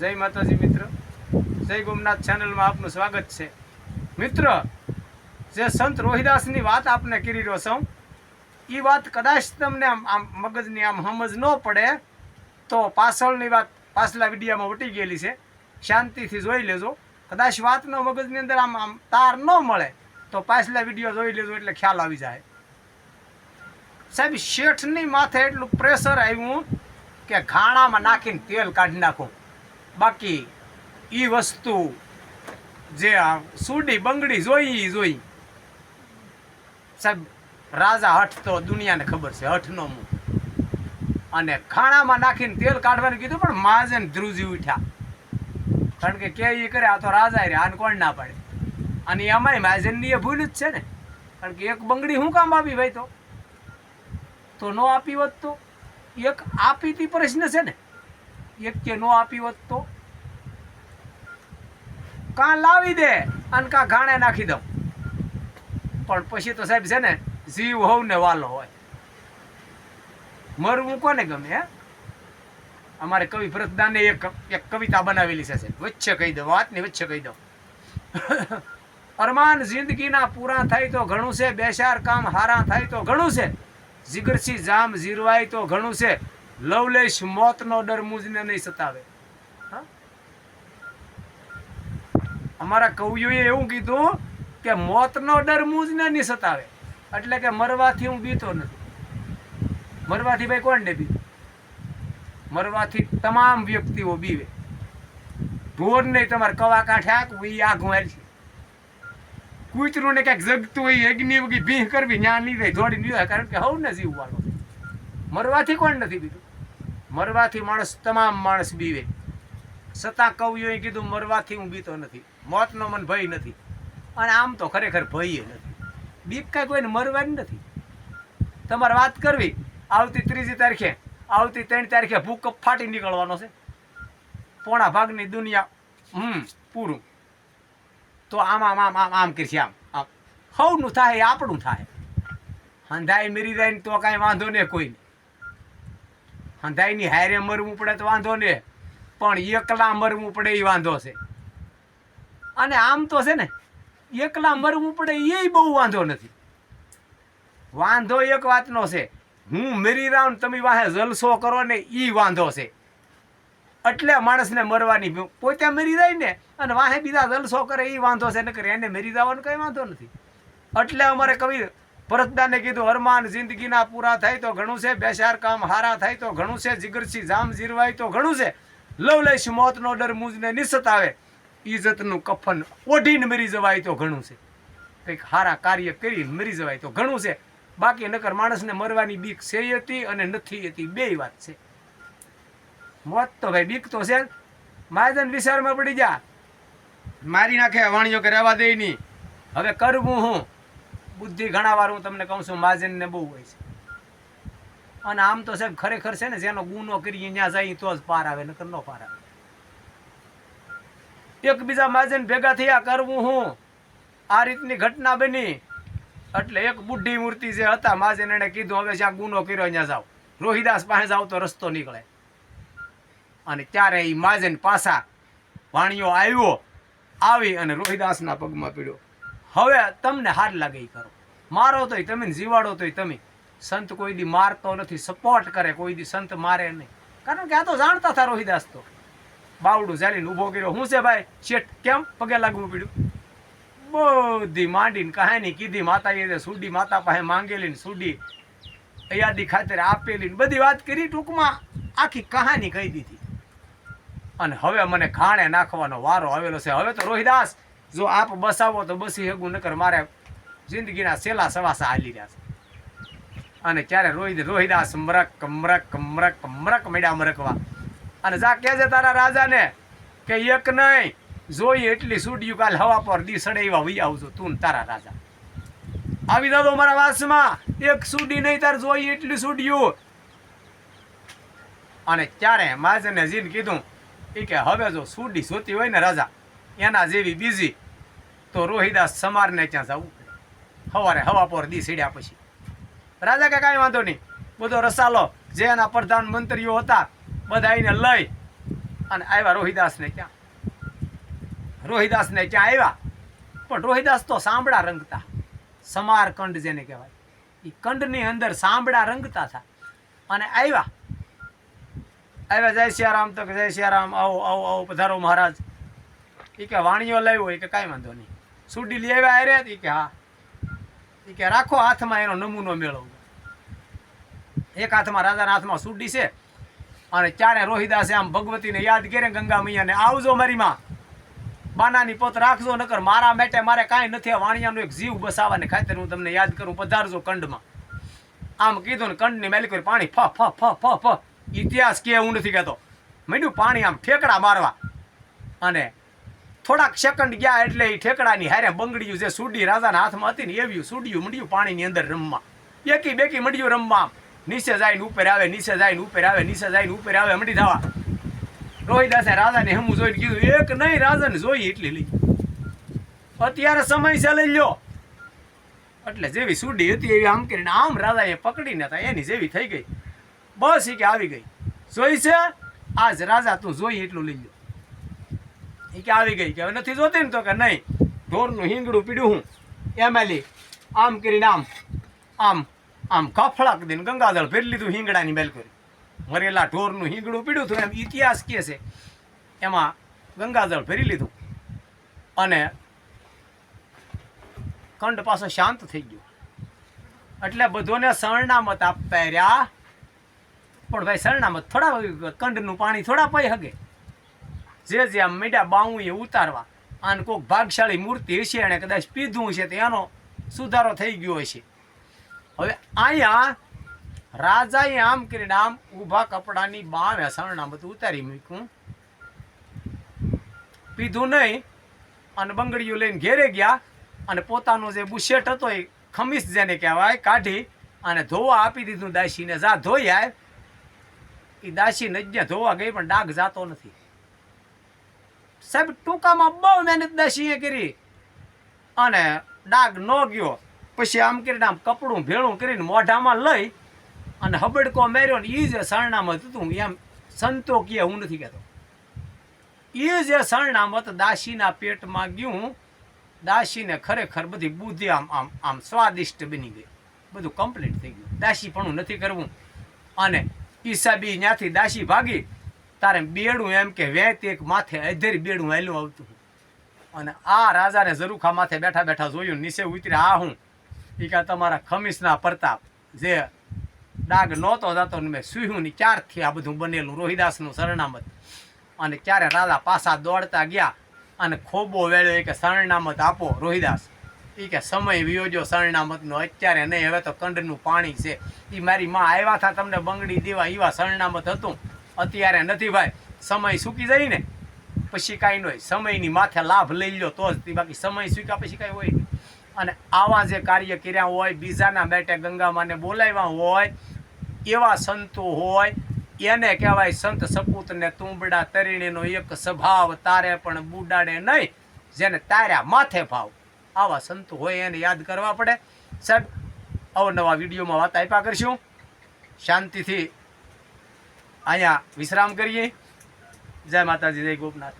જય માતાજી મિત્ર. જય ગોમનાથ ચેનલમાં આપનું સ્વાગત છે. મિત્ર, જે સંત રોહિદાસની વાત આપને કરી રહ્યો છું એ વાત કદાચ તમને આમ આમ મગજની આમ સમજ ન પડે, તો પાછળની વાત પાછલા વિડીયામાં ઉટી ગયેલી છે. શાંતિથી જોઈ લેજો. કદાચ વાતનો મગજની અંદર આમ આમ તાર ન મળે, તો પાછલા વીડિયો જોઈ લેજો એટલે ખ્યાલ આવી જાય. સાહેબ, શેઠની માથે એટલું પ્રેશર આવ્યું કે ઘાણામાં નાખીને તેલ કાઢી નાખું. બાકી એ વસ્તુ જે આ સુડી બંગડી જોઈ એ જોઈ. સાહેબ, રાજા હઠ તો દુનિયાને ખબર છે હઠનો મું અને ખાણામાં નાખીને તેલ કાઢવાનું કીધું, પણ માજે ધ્રુજી ઉઠ્યા. કારણ કે કે ઈ કરે, આ તો રાજા રે, આને કોણ ના પાડે. અને એમાંય માજનની એ ભૂલ જ છે ને. કારણ કે એક બંગડી શું કામ આપી ભાઈ તો? તો નો આપી હોત તો? એક આપી તી પ્રશ્ન છે ને. એક કે નો આપી હોત તો? કા લાવી દે અને કા ઘાણે નાખી દઉં? પણ પછી તો સાહેબ છે ને, જીવ હોવ ને વાલો હોય. મરવું કોને ગમે અમારે કવિ ભરતદાને એક એક કવિતા બનાવેલી છે વચ્ચે કહી દો વાતની વચ્ચે કહી દો અરમાન જિંદગીના પૂરા થાય તો ઘણું છે, બેસાર કામ હારા થાય તો ઘણું છે. જીગરસી જામ જીરવાય તો ઘણું છે. લવલેશ મોતનો ડર મુજને નહીં સતાવે? અમારા કવિઓએ એવું કીધું કે મોતનો ડર મુજને નહીં સતાવે. એટલે કે મરવાથી હું બીતો નથી. મરવાથી ભાઈ કોણ ને બીતું મરવાથી તમામ વ્યક્તિઓ બીવે. ઢોર નહીં તમારે કવા કાંઠે આખું એ હાલ છે. કૂતરું ને ક્યાંક જગતું હોય અગ્નિ વગી ભીહ કરવી ન્યા નહીં રહી દોડી નહીં કારણ કે હવ ને જીવવાનો મરવાથી કોણ નથી બીતું? મરવાથી માણસ તમામ માણસ બીવે. છતાં કવિઓએ કીધું, મરવાથી હું બીતો નથી. મોતનો મન ભય નથી. અને આમ તો ખરેખર ભય નથી. બીક કાંઈ કોઈને મરવાની નથી. તમારે વાત કરવી. આવતી ત્રીજી તારીખે, આવતી ત્રણ તારીખે ભૂકંપ ફાટી નીકળવાનો છે. પોણા ભાગની દુનિયા, હમ, પૂરું. તો આમ આમ આમ આમ આમ કરશે આમ આમ. હવનું થાય આપણું થાય. હંધાય, મરી જાય તો કાંઈ વાંધો નહીં કોઈ હંધાઈની હારે મરવું પડે તો વાંધો ને. પણ એકલા મરવું પડે એ વાંધો છે. અને આમ તો છે ને, એકલા મરવું પડે એ બહુ વાંધો નથી. વાંધો એક વાતનો છે, હું મરી રાઉન્ડ તમે વાહે જલસો કરો ને એ વાંધો છે. એટલે માણસને મરવાની પોતે મરી જાય ને, અને વાહે બીજા જલસો કરે એ વાંધો છે, નકર એને મરી જવાનો કંઈ વાંધો નથી. એટલે અમારે કવિ ભરતદાને કીધું અરમાન જિંદગીના પૂરા થાય તો ઘણું છે બેસાર કામ હારા થાય તો ઘણું છે, જીગરસી જામ જીરવાય તો ઘણું છે. લવલેશ મોતનો ડર મુજને નિસત આવે. ઇજ્જતનું કફન ઓઢીને મરી જવાય તો ઘણું છે. કંઈક હારા કાર્ય કરી મરી જવાય તો ઘણું છે. બાકી નકર માણસને મરવાની બીક છે હતી અને નથી હતી, બે વાત છે. મોત તો ભાઈ બીક તો છે. માયદન વિચારમાં પડી જા. મારી નાખે વાણીઓ કે રહેવા દે નહીં. હવે કરવું હું? બુદ્ધિ ઘણા વાર હું તમને કહું છું, માજનને બહુ હોય છે. અને આમ તો સાહેબ ખરેખર છે ને, જેનો ગુનો કરીએ ત્યાં જાય તો જ પાર આવે, નકર ન પાર આવે. એકબીજા માજન ભેગા થયા કરવું હું? આ રીતની ઘટના બની. એટલે એક બુઢી મૂર્તિ જે હતા, માજન એને કીધું, હવે જ્યાં ગુનો કર્યો અહીંયા જાઓ. રોહિદાસ પાસે જાઓ તો રસ્તો નીકળે. અને ત્યારે એ માજન પાછા વાણીઓ આવ્યો, આવી અને રોહિદાસના પગમાં પીડ્યો. હવે તમને હાર લાગે કરો. મારો તોય તમે જીવાડો તોય તમે. સંત કોઈ દી મારતો નથી સપોર્ટ કરે, કોઈ દી સંત મારે નહીં. કારણ કે આ તો જાણતા હતા રોહિદાસ તો. બાવડું ઝાલીને ઊભો કર્યો. હું છે ભાઈ? શેઠ, કેમ પગે લાગવું પડ્યું? બધી માંડીને કહાની કીધી, માતાએ સુડી માતા પાસે માંગેલી ને સુડી અયાદી ખાતર આપેલી ને બધી વાત કરી, ટૂંકમાં આખી કહાની કહી દીધી. અને હવે મને ખાણે નાખવાનો વારો આવેલો છે. હવે તો રોહિદાસ જો આપ બસાવો તો બસી હગું, નકર મારે જિંદગીના સેલા સવાસા હાલી રહ્યા છે. અને ત્યારે રોહિત, રોહિદાસ મરક, કમરક કમરક કમરક મેડા મરકવા. અને જા કે છે તારા રાજાને કે એક નહીં, જોઈ એટલી સુડિયું કાલ હવા પર દી સડે એવા વહી આવજો તું તારા રાજા. આવી દાદો મારા વાસમાં, એક સુડી નહીં તાર, જોઈ એટલી સુડિયું. અને ત્યારે માજને જીન કીધું એ કે હવે જો સુડી જોતી હોય ને રાજા, એના જેવી બીજી તો રોહિદાસ સમારને ત્યાં જવું પડે. સવારે હવા પર દી સીડ્યા પછી. રાજા કે કાંઈ વાંધો નહીં. બધો રસાલો, જે એના પ્રધાનમંત્રીઓ હતા બધા એને લઈ અને આવ્યા રોહિદાસને ક્યાં રોહિદાસને ક્યાં આવ્યા પણ રોહિદાસ તો સાંભળા રંગતા. સમારકંડ જેને કહેવાય. એ કંડની અંદર સાંભળા રંગતા હતા. અને આવ્યા આવ્યા જય સિયારામ, તો કે જય સિયારામ, આવો આવો આવો, પધારો મહારાજ. એ કે વાણીઓ લાવ્યો એ કે કાંઈ વાંધો નહીં. સુડી લઈ આવ્યા હારે કે હા. એ કે રાખો હાથમાં એનો નમૂનો મેળવો એક હાથમાં રાજાના હાથમાં સુડી છે અને ચારે રોહિદાસે આમ ભગવતીને યાદ કરે ગંગા મૈયાને, આવજો મારી માં બાનાની પોત રાખજો, નકર મારા માટે મારે કાંઈ નથી વાણિયાનો એક જીવ બસાવવાને ખાતર હું તમને યાદ કરું, પધારજો કંડમાં. આમ કીધું ને કંડની મેલી કરી પાણી, ફ ફ ફ ફ ફ. ઇતિહાસ કે હું નથી કહેતો. માંડ્યું પાણી આમ ઠેકડા મારવા. અને થોડાક સેકન્ડ ગયા એટલે એ ઠેકડાની હારે બંગડીયું જે સુડી રાજાના હાથમાં હતી ને એવી સુડિયું મંડ્યું પાણીની અંદર રમવા. એકી બેકી મંડ્યું રમવા નીચે જાય ને ઉપર આવે, નીચે જાય ને ઉપર આવે, નીચે જાય ને ઉપર આવે, મંડી થવા. રોહિદાસે રાજાને હમું જોઈને કીધું, એક નહીં, રાજાને જોઈ એટલી લઈ. અત્યારે સમય છે, લઈ લ્યો. એટલે જેવી સુડી હતી એવી આમ કરીને આમ રાજાએ પકડીને હતા, એની જેવી થઈ ગઈ. બસ એ કે આવી ગઈ. જોઈ છે? આજ રાજા તું જોઈ એટલું લઈ લ્યો. કે આવી ગઈ કે હવે નથી જોતી ને તો કે નહીં. ઢોરનું હિંગડું પીડ્યું હું. એમેલી આમ કરીને આમ આમ આમ કફળાક દઈને ગંગાજળ ફેરી લીધું હિંગડાની બેલકુરી મરેલા ઢોરનું હિંગડું પીડ્યું હતું એમ ઇતિહાસ કહે છે. એમાં ગંગાજળ ફેરી લીધું. અને કંડ પાછો શાંત થઈ ગયો. એટલે બધોને શરણામત આપતા રહ્યા. પણ ભાઈ શરણામત થોડા કંડનું પાણી થોડા પાઈ હગે. જે જે મીડા બાઉ એ ઉતારવા. અને કોઈક ભાગશાળી મૂર્તિ હશે એણે કદાચ પીધું છે તો એનો સુધારો થઈ ગયો હશે. હવે અહીંયા રાજાએ આમ કરીને આમ ઊભા કપડાની બાવે બધું ઉતારી મૂક્યું. પીધું નહીં. અને બંગડીઓ લઈને ઘેરે ગયા અને પોતાનો જે બુશેટ હતો એ ખમીસ જેને કહેવાય કાઢી અને ધોવા આપી દીધું દાસીને. જા ધોઈ આય. એ દાસી નજ્ઞા ધોવા ગઈ પણ ડાઘ જાતો નથી. સાહેબ, ટૂંકામાં બહુ મહેનત દાસીએ કરી. અને ડાઘ ન ગયો. પછી આમ કરીને આમ કપડું ભેળું કરીને મોઢામાં લઈ અને હબડકો મેર્યો ને એ જે સરનામત હતું. એમ સંતો કહે હું નથી કહેતો. એ જે સરનામત દાસીના પેટમાં ગયું. દાસીને ખરેખર બધી બુદ્ધિ આમ આમ આમ સ્વાદિષ્ટ બની ગઈ. બધું કમ્પ્લીટ થઈ ગયું. દાસી પણ નથી કરવું. અને ઈસાબી ત્યાંથી દાસી ભાગી. તારે બેડું એમ કે વેત એક માથે અધેરી બેડું હેલું આવતું અને આ રાજાને ઝરૂખા માથે બેઠા બેઠા જોયું, નીચે ઉતરી આ હું? એ કે તમારા ખમીસના પ્રતાપ જે ડાગ નહોતો જતો ને મેં સુહ્યું ને ક્યારથી આ બધું બનેલું? રોહિદાસનું સરનામત અને ક્યારે રાજા પાછા દોડતા ગયા અને ખોબો વેળ્યો એ કે, શરણામત આપો, રોહિદાસ. એ કે, સમય વિયોજો શરણામતનો, અત્યારે નહીં, હવે તો કંડનું પાણી છે. એ મારી માં આવ્યા હતા તમને બંગડી દેવા એવા શરણામત હતું. અત્યારે નથી ભાઈ. સમય સૂકી જાય ને, પછી કાંઈ ન હોય સમયની માથે લાભ લઈ લો તો જ. બાકી સમય સૂક્યા પછી કાંઈ હોય નહીં. અને આવા જે કાર્ય કર્યા હોય, બીજાના બેટે ગંગામાને બોલાવ્યા હોય, એવા સંતો હોય, એને કહેવાય સંત સપૂતને તુંબડા તરીણીનો એક સ્વભાવ તારે પણ બુડાડે નહીં, જેને તાર્યા માથે ભાવ. આવા સંતો હોય એને યાદ કરવા પડે. સાહેબ, અવનવા વિડીયોમાં વાત આપ્યા કરશું. શાંતિથી અહીંયા વિશ્રામ કરીએ. જય માતાજી જય ગોપનાથ.